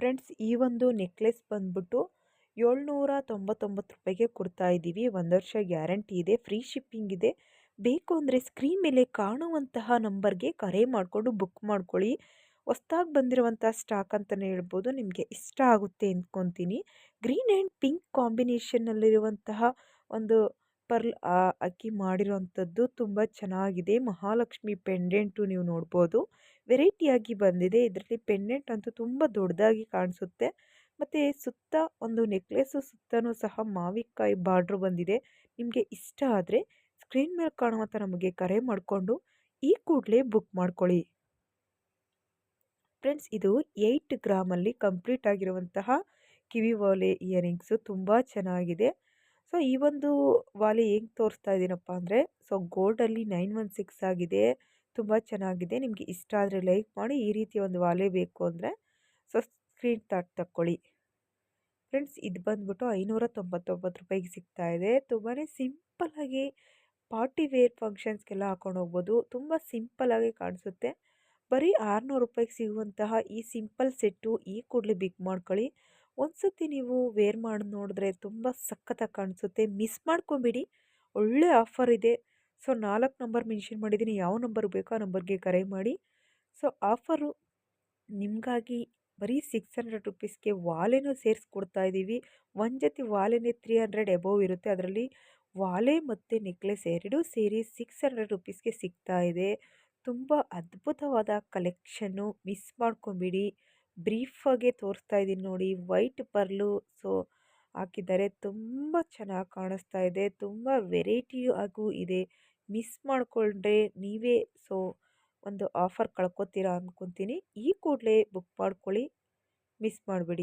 Friends, ಈ ಒಂದು necklace ಬಂದ್ಬಿಟ್ಟು ಏಳ್ನೂರ ತೊಂಬತ್ತೊಂಬತ್ತು ರೂಪಾಯಿಗೆ ಕೊಡ್ತಾ ಇದ್ದೀವಿ. ಒಂದು ವರ್ಷ ಗ್ಯಾರಂಟಿ ಇದೆ, ಫ್ರೀ ಶಿಪ್ಪಿಂಗ್ ಇದೆ. ಬೇಕು ಅಂದರೆ ಸ್ಕ್ರೀನ್ ಮೇಲೆ ಕಾಣುವಂತಹ ನಂಬರ್ಗೆ ಕರೆ ಮಾಡಿಕೊಂಡು ಬುಕ್ ಮಾಡ್ಕೊಳ್ಳಿ. ಹೊಸ್ದಾಗಿ ಬಂದಿರುವಂಥ ಸ್ಟಾಕ್ ಅಂತಲೇ ಹೇಳ್ಬೋದು. ನಿಮಗೆ ಇಷ್ಟ ಆಗುತ್ತೆ ಅಂದ್ಕೊತೀನಿ. ಗ್ರೀನ್ ಆ್ಯಂಡ್ ಪಿಂಕ್ ಕಾಂಬಿನೇಷನ್ನಲ್ಲಿರುವಂತಹ ಒಂದು ಪರ್ಲ್ ಅಕ್ಕಿ ಮಾಡಿರೋವಂಥದ್ದು ತುಂಬ ಚೆನ್ನಾಗಿದೆ. ಮಹಾಲಕ್ಷ್ಮಿ ಪೆಂಡೆಂಟು ನೀವು ನೋಡ್ಬೋದು. ವೆರೈಟಿಯಾಗಿ ಬಂದಿದೆ. ಇದರಲ್ಲಿ ಪೆಂಡೆಂಟ್ ಅಂತೂ ತುಂಬ ದೊಡ್ಡದಾಗಿ ಕಾಣಿಸುತ್ತೆ. ಮತ್ತು ಸುತ್ತ ಒಂದು ನೆಕ್ಲೆಸ್ಸು ಸುತ್ತಲೂ ಸಹ ಮಾವಿಕಾಯಿ ಬಾರ್ಡ್ರು ಬಂದಿದೆ. ನಿಮಗೆ ಇಷ್ಟ ಆದರೆ ಸ್ಕ್ರೀನ್ ಮೇಲೆ ಕಾಣುವಂಥ ನಮಗೆ ಕರೆ ಮಾಡಿಕೊಂಡು ಈ ಕೂಡಲೇ ಬುಕ್ ಮಾಡ್ಕೊಳ್ಳಿ. ಫ್ರೆಂಡ್ಸ್, ಇದು ಏಯ್ಟ್ ಗ್ರಾಮಲ್ಲಿ ಕಂಪ್ಲೀಟ್ ಆಗಿರುವಂತಹ ಕಿವಿ ಓಲೆ ಇಯರಿಂಗ್ಸು. ತುಂಬ ಚೆನ್ನಾಗಿದೆ. ಸೊ, ಈ ಒಂದು ವಾಲೆ ಹೆಂಗೆ ತೋರಿಸ್ತಾ ಇದ್ದೀನಪ್ಪ ಅಂದರೆ, ಸೊ ಗೋಲ್ಡಲ್ಲಿ ನೈನ್ ಒನ್ ಸಿಕ್ಸ್ ಆಗಿದೆ, ತುಂಬ ಚೆನ್ನಾಗಿದೆ, ನಿಮಗೆ ಇಷ್ಟ ಆದರೆ ಲೈಕ್ ಮಾಡಿ, ಈ ರೀತಿ ಒಂದು ವಾಲೆ ಬೇಕು ಅಂದರೆ, ಸೊ, ಸ್ಕ್ರೀನ್ ತಾಟ್ ತಕ್ಕೊಳ್ಳಿ. ಫ್ರೆಂಡ್ಸ್, ಇದು ಬಂದ್ಬಿಟ್ಟು ಐನೂರ ತೊಂಬತ್ತೊಂಬತ್ತು ರೂಪಾಯಿಗೆ ಸಿಗ್ತಾ ಇದೆ ತುಂಬಾ ಸಿಂಪಲ್ಲಾಗಿ ಪಾರ್ಟಿ ವೇರ್ ಫಂಕ್ಷನ್ಸ್ಗೆಲ್ಲ ಹಾಕೊಂಡು ಹೋಗ್ಬೋದು, ತುಂಬ ಸಿಂಪಲ್ಲಾಗಿ ಕಾಣಿಸುತ್ತೆ. ಬರೀ ಆರುನೂರು ರೂಪಾಯಿಗೆ ಸಿಗುವಂತಹ ಈ ಸಿಂಪಲ್ ಸೆಟ್ಟು ಈ ಕೂಡಲೇ ಬಿಗ್ ಮಾಡ್ಕೊಳ್ಳಿ. ಒಂದು ಸತಿ ನೀವು ವೇರ್ ಮಾಡಿ ನೋಡಿದ್ರೆ ತುಂಬ ಸಖತ್ತಾಗಿ ಕಾಣಿಸುತ್ತೆ. ಮಿಸ್ ಮಾಡ್ಕೊಬೇಡಿ. ಒಳ್ಳೆ ಆಫರ್ ಇದೆ. ಸೊ, ನಾಲ್ಕು ನಂಬರ್ ಮೆನ್ಷನ್ ಮಾಡಿದ್ದೀನಿ. ಯಾವ ನಂಬರ್ ಬೇಕೋ ಆ ನಂಬರ್ಗೆ ಕರೆ ಮಾಡಿ. ಸೊ, ಆಫರು ನಿಮಗಾಗಿ ಬರೀ ಸಿಕ್ಸ್ ಹಂಡ್ರೆಡ್ ರುಪೀಸ್ಗೆ ವಾಲೆನೂ ಸೇರಿಸ್ಕೊಡ್ತಾ ಇದ್ದೀವಿ. ಒಂದು ಜೊತೆ ವಾಲೆನೇ ತ್ರೀ ಹಂಡ್ರೆಡ್ ಎಬೋವ್ ಇರುತ್ತೆ. ಅದರಲ್ಲಿ ವಾಲೆ ಮತ್ತು ನೆಕ್ಲೆಸ್ ಎರಡೂ ಸೇರಿ ಸಿಕ್ಸ್ ಹಂಡ್ರೆಡ್ ರುಪೀಸ್ಗೆ ಸಿಗ್ತಾ ಇದೆ. ತುಂಬ ಅದ್ಭುತವಾದ ಕಲೆಕ್ಷನ್ನು ಮಿಸ್ ಮಾಡ್ಕೊಬೇಡಿ. ಬ್ರೀಫಾಗೆ ತೋರಿಸ್ತಾ ಇದ್ದೀನಿ ನೋಡಿ. ವೈಟ್ ಪರ್ಲು ಸೊ ಹಾಕಿದ್ದಾರೆ. ತುಂಬ ಚೆನ್ನಾಗಿ ಕಾಣಿಸ್ತಾ ಇದೆ. ತುಂಬ ವೆರೈಟಿ ಆಗೂ ಇದೆ. ಮಿಸ್ ಮಾಡಿಕೊಂಡ್ರೆ ನೀವೇ ಸೊ ಒಂದು ಆಫರ್ ಕಳ್ಕೊತೀರಾ ಅಂದ್ಕೊತೀನಿ ಈ ಕೂಡಲೇ ಬುಕ್ ಮಾಡ್ಕೊಳ್ಳಿ. ಮಿಸ್ ಮಾಡಬೇಡಿ.